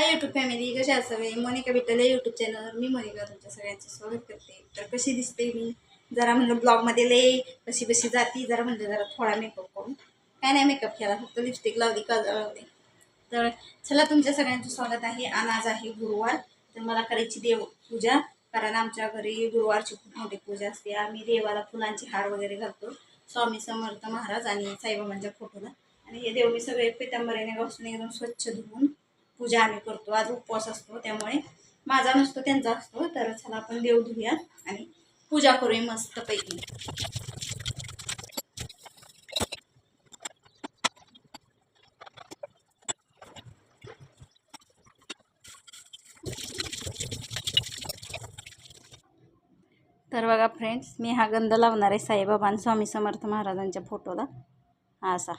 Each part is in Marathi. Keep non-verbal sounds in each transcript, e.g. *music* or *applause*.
हाय यूट्यूब फॅमिली कशा असावे मोनिका विठ्ठल यूट्यूब चॅनलवर मी मोनिका तुमच्या सगळ्यांचं स्वागत करते. तर कशी दिसते मी? जरा म्हणलं ब्लॉगमध्ये लई कशी बशी जाती? जरा म्हणलं जरा थोडा मेकअप करून. काय नाही मेकअप केला फक्त लिपस्टिक लावली काजळ लावली. तर चला तुमच्या सगळ्यांचं स्वागत आहे. आणि आज आहे गुरुवार. तर मला करायची देव पूजा. कारण आमच्या घरी गुरुवारची खूप मोठी पूजा असते. आम्ही देवाला फुलांचे हार वगैरे घालतो. स्वामी समर्थ महाराज आणि साईबाबांच्या फोटोला. आणि हे देव मी सगळे पितांबरीने घासून एकदम स्वच्छ धुवून पूजा आम्ही करतो. आज उपवास असतो त्यामुळे माझा नसतो त्यांचा असतो. तर चला आपण देव धुया आणि पूजा करूया मस्तपैकी. तर बघा फ्रेंड्स मी हा गंध लावणार आहे साईबाबा आणि स्वामी समर्थ महाराजांच्या फोटोला हा असा.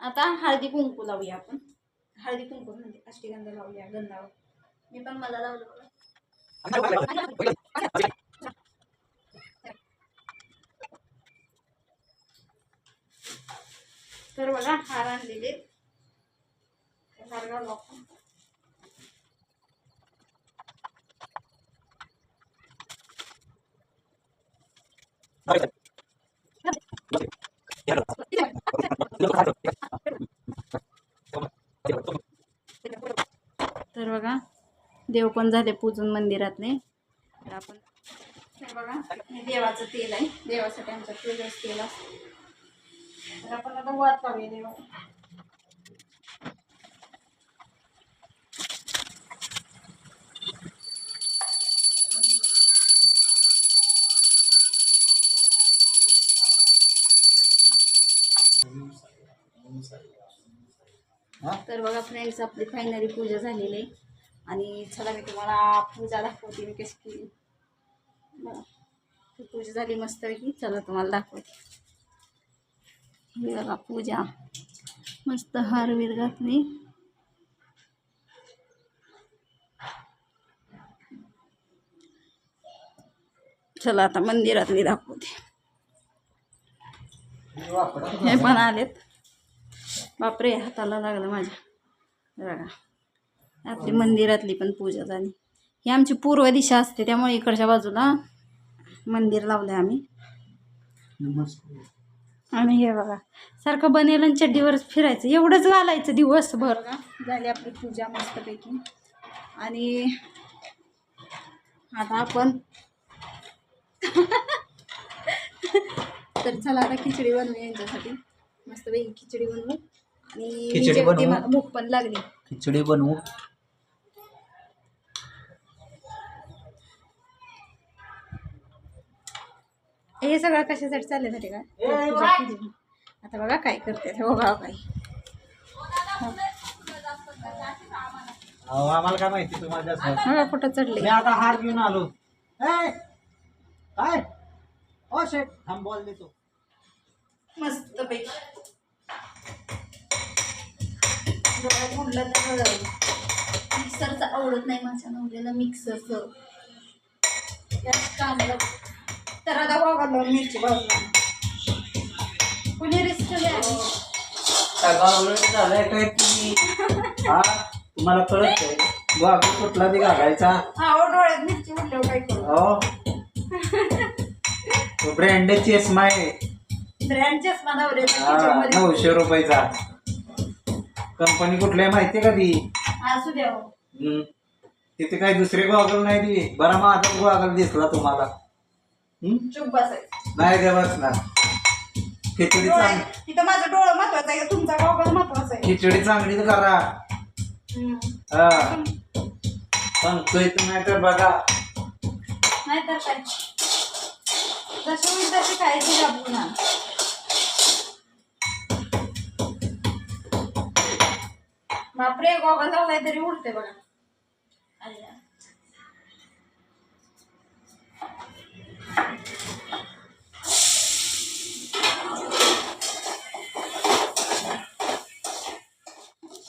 आता हळदी कुंकू लावूया आपण. हळदी कुंकू म्हणजे अष्टगंध लावूया गंधावर. मी पण मला लावलं तर बघा हार आणलेले. हार घालू आपण. तर बघा देव पण झाले पूजून मंदिरातले. तर आपण हे बघा हे देवाचं तेल आहे. देवासाठी आमचं तेलच तेल असतं तर आपण आता वाद पाहूया देवा तर बघा फ्रेंड्स आपली फायनली पूजा झालेली आहे. आणि चला मी तुम्हाला पूजा दाखवते मी कशी केली. बघा पूजा झाली मस्तपैकी. चला तुम्हाला दाखवते. ही बघा पूजा. मस्त हार वीर घातली. चला आता मंदिरातली दाखवते. हे पण आलेत. बापरे हाताला लागलं माझ्या. बघा आपली मंदिरातली पण पूजा झाली. ही आमची पूर्व दिशा असते त्यामुळे इकडच्या बाजूला मंदिर लावलं आम्ही. आणि हे बघा सारखं बनेल आणि चड्डीवरच फिरायचं. एवढंच घालायचं दिवसभर. का झाली आपली पूजा मस्तपैकी. आणि आता आपण तर चला आता खिचडी बनवू यांच्यासाठी. मस्तपैकी खिचडी बनवू. आणि खिचडी बनवू? मला भूक पण लागली. खिचडी बनवू? हे सगळं कशासाठी चालले होते का? पूजा केली. आता बघा काय करते हे बघा काय अहो, आम्हाला काय माहिती तुम्हाला जास्त बघा कुठं चढले. मी आता हार घेऊन आलो. ए, काय? ओ शेट थांब बॉल देतो. मस्त पैकी. डोळ्यात म्हटलं तर मिक्सरचं आवडत नाही माझ्या नवऱ्याला मिक्सरचं. कामाला तर आता दोन मिरची बाजूला कुणी रिस्क झालंय काय तुम्ही हा? तुम्हाला कळत कुठला बी घालायचा? हा ओ डोळ्यात मिरची काय करू हो. ब्रँड चेस्मा आहे. ब्रँडच्याच मला हा, नऊशे रुपयाचा. कंपनी कुठली आहे माहिती का ती? असू द्या हो. हम्म. तिथे काही दुसरे गॉगल नाही ती. बरा माझा गॉगल दिसला तुम्हाला. हम्म? चुप बसायचं. नाही दे बसणार. खिचडी चांगली डोळ्यात- तिथं माझं डोळं महत्वाचं आहे तुमचा गॉगल महत्त्वाचा आहे. खिचडी चांगलीच करा. हम्म. हा. सांगतोय नाही तर बघा. नाहीतर काय? जशी होईल तशी खायची बापरे गॉगल लावलाय तरी उडते बघा.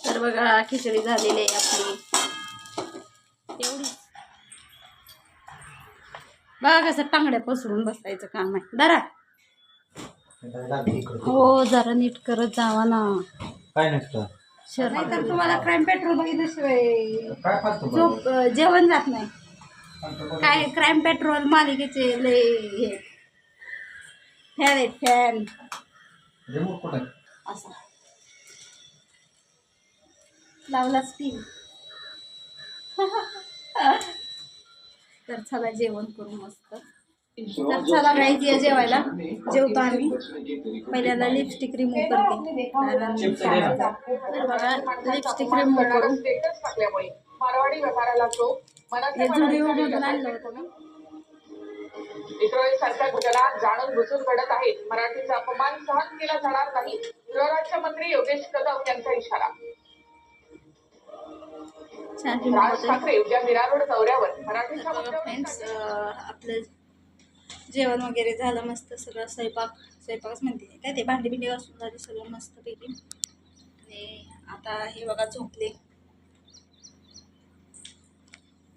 तर बघा खिचडी झालेली आहे आपली. एवढी बघा कसं टांगड्या पसरून बसायचं काम आहे. दरा? हो जरा नीट करत जावा ना. काय नसतं? नाही तर तुम्हाला क्राईम पेट्रोल बघितल्याशिवाय झोप जेवण जात नाही? काय क्राईम पेट्रोल मालिकेचे लय हे. फॅन आहेत फॅन असा. लावलाच टी *laughs* तर चला जेवण करू मस्त. तर चला या जेवायला जेवतो आम्ही. पहिल्यांदा लिपस्टिक रिमूव्ह करते. कारण तर बघा लिपस्टिक रिमूव्ह करू स्टेटस टाकल्यामुळे मारवाडी व्यवहाराला तो मनाचे हे. आणलं होतं मी. जाणून बुजून घडत आहेत मराठीचा अपमान सहन केला जाणार नाही. गृहराज्यमंत्री योगेश कदम यांचा इशारा. राज ठाकरे उद्या दौऱ्यावर. आपलं जेवण वगैरे झालं मस्त सगळं स्वयंपाक स्वयंपाकच म्हणते काय ते भांडी बिंडी वासून झाली सगळं मस्तपैकी आणि आता हे बघा झोपले.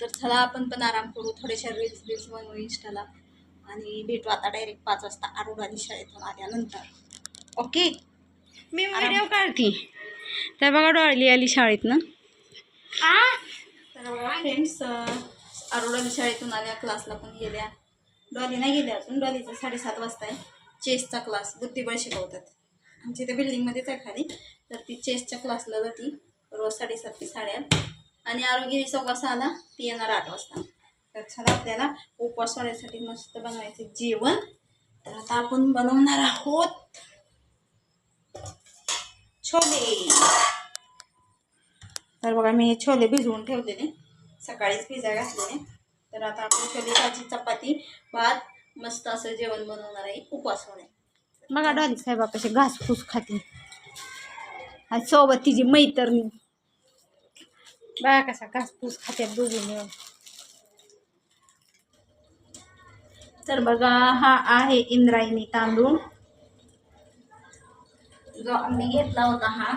तर चला आपण पण आराम करू थोडेशा रील्स बिल्स बनवू इंस्टाला आणि भेटू आता डायरेक्ट पाच वाजता आरोग्याने शाळेतून आल्यानंतर. ओके मी व्हिडिओ काढते. त्या बघा डॉली आली शाळेत ना तर बघा फ्रेंड्स अरोडाली शाळेतून आल्या क्लासला पण गेल्या. डॉली नाही गेल्या अजून. डॉलीचा साडेसात वाजता आहे. चेसचा क्लास बुद्धिबळ शिकवतात आमच्या इथे बिल्डिंगमध्येच आहे खाली. तर ती चेसच्या क्लासला जाती. रोज साडेसात ते साडेआठ. आणि आरोग्य सव्वा सहाला ती येणार आठ वाजता. तर चला आपल्याला उपवास सोडायसाठी मस्त बनवायचं जेवण. तर आता आपण बनवणार आहोत छोले. तर बघा मी हे छोले भिजवून ठेवलेले. सकाळीच भिजा घातलेले. तर आता आपण छोले चपाती भात मस्त असं जेवण बनवणार आहे. उपवास होणार बघा डॉली साहेबा कसे घासफूस खाते. आणि सोबत तिची मैत्रिणी. बघा कसा घासफूस खाते दोघी मिळून तर बघा हा आहे इंद्रायणी तांदूळ. जो आम्ही घेतला होता हा.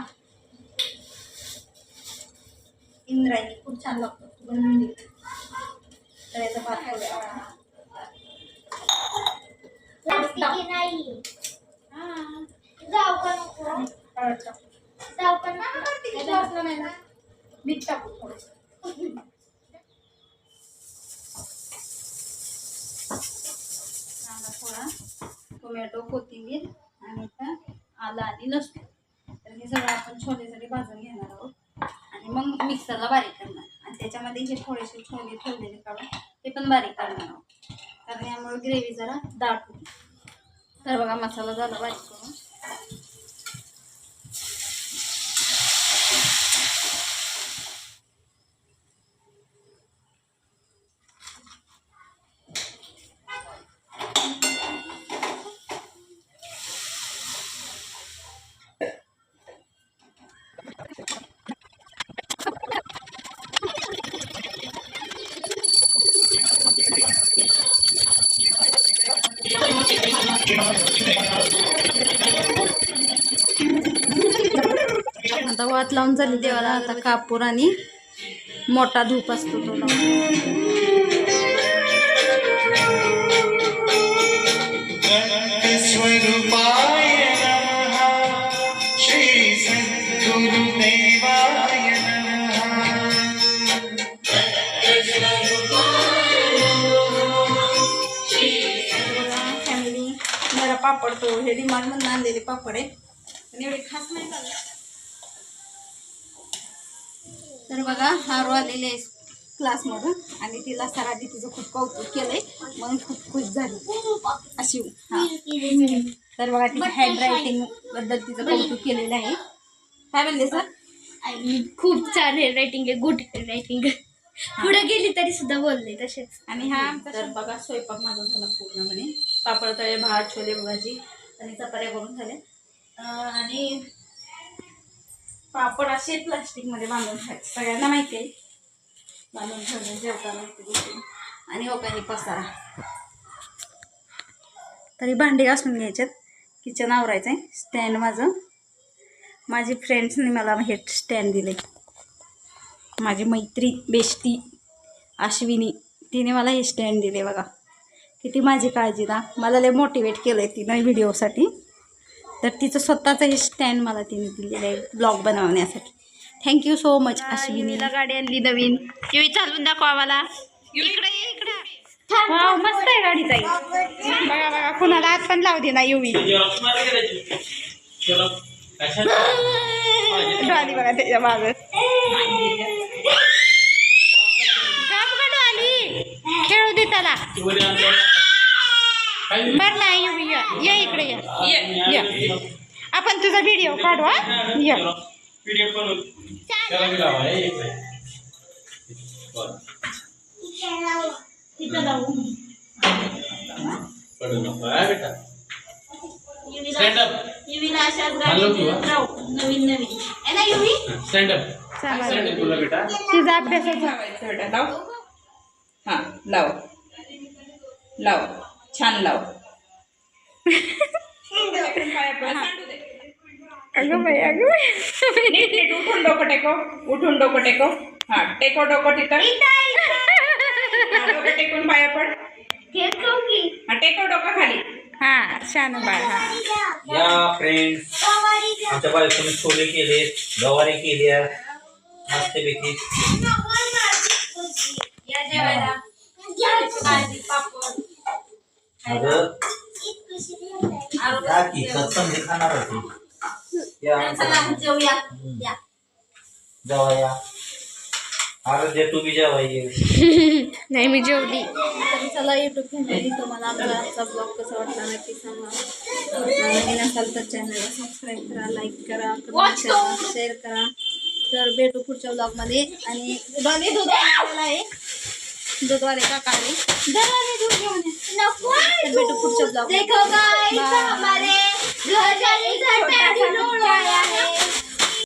इंद्रायणी खूप छान लागतो. तर याचा भात ठेवला नाही जाऊ का नको जाऊ का नाही ना मीठ टाकू थोडंसं थोडा टोमॅटो कोथिंबीर आणि इथं आलं आणि लसूण. तर हे सगळं आपण छोलेसाठी भाजून घेणार आहोत. आणि मग मिक्सरला बारीक करणार. आणि त्याच्यामध्ये हे थोडेसे छोले ठेवलेले काढून ते पण बारीक करणार आहोत. कारण यामुळे ग्रेव्ही जरा दाट होती तर बघा मसाला झाला बारीक करून. हळद लावून झाली देवाला आता कापूर आणि मोठा धूप असतो तो फॅमिली पापड तो हे डिमांड म्हणून आणलेले पापड आहे. पण एवढे खास नाही झाले. तर बघा हारो आलेले आहे क्लासमधून आणि तिला सरांनी तिचं खूप कौतुक केलंय. मग खूप खुश झाली. अशी हा. तर बघा तिच्या हँड रायटिंगबद्दल तिचं कौतुक केलेलं आहे. काय म्हणले सर? खूप छान हेड रायटिंग आहे गुड हेड रायटिंग पुढे गेली तरी सुद्धा बोलले तसेच. आणि हा तर बघा स्वयंपाक माझा झाला पूर्णपणे पापड तळे भात छोले भाजी आणि चपात्या करून झाल्या अं, आणि पापड असे प्लास्टिकमध्ये बांधून ठेवायचे. सगळ्यांना माहिती आहे. बांधून ठेवले जेवताना आणि हो काही पसारा. तरी भांडी घासून घ्यायच्यात किचन आवरायचं आहे स्टँड माझं. माझी फ्रेंड्सनी मला हे स्टँड दिले. माझी मैत्री बेष्टी अश्विनी तिने मला हे स्टँड दिले बघा. किती माझी काळजी ना. मला लय मोटिवेट केलं आहे तिनं व्हिडिओसाठी तर तिचं स्वतःचं हे स्टँड मला तिने दिलेलं आहे ब्लॉग बनवण्यासाठी. थँक्यू सो मच अश्विनीला गाडी आणली नवीन. युवी चालवून दाखवा मला इकडे ये, इकडे. मस्त आहे गाडी ताई. बघा बघा कुणाला हात पण लावू दे ना युवी. डॉली बघा त्याच्या मागं. खेळू दे त्याला. बर ना युवी या या इकडे या. या. आपण तुझा व्हिडिओ काढू हा? या. नवीन नवीन. आहे ना युवी. चला तिचा हा लाव. लाव. छान लाव. अगं बाई अगं उठून डोकं टेको उठून डोकं टेको. हा टेको डोकं तिथं. डोकं टेकून पाया पड. हा टेको डोकं खाली. हा छान बाळ हा. या फ्रेंड्स आमच्या बायकोने छोले केले गवारी मस्तपैकी या की? सत्संग होती या। या अरे नाही मी जेवली। तर चला यूट्यूब फॅमिली तुम्हाला आमचा आजचा ब्लॉग कसा वाटला नक्की सांगा. नवीन असाल तर चॅनलला सबस्क्राईब करा लाईक करा कमेंट करा शेअर करा. तर भेटू पुढच्या ब्लॉगमध्ये आणि डॉली दूध आहे. दुधवाले का भेटू पुढच्या ब्लॉग देखो गाइस हमारे घर जाने घर पे है।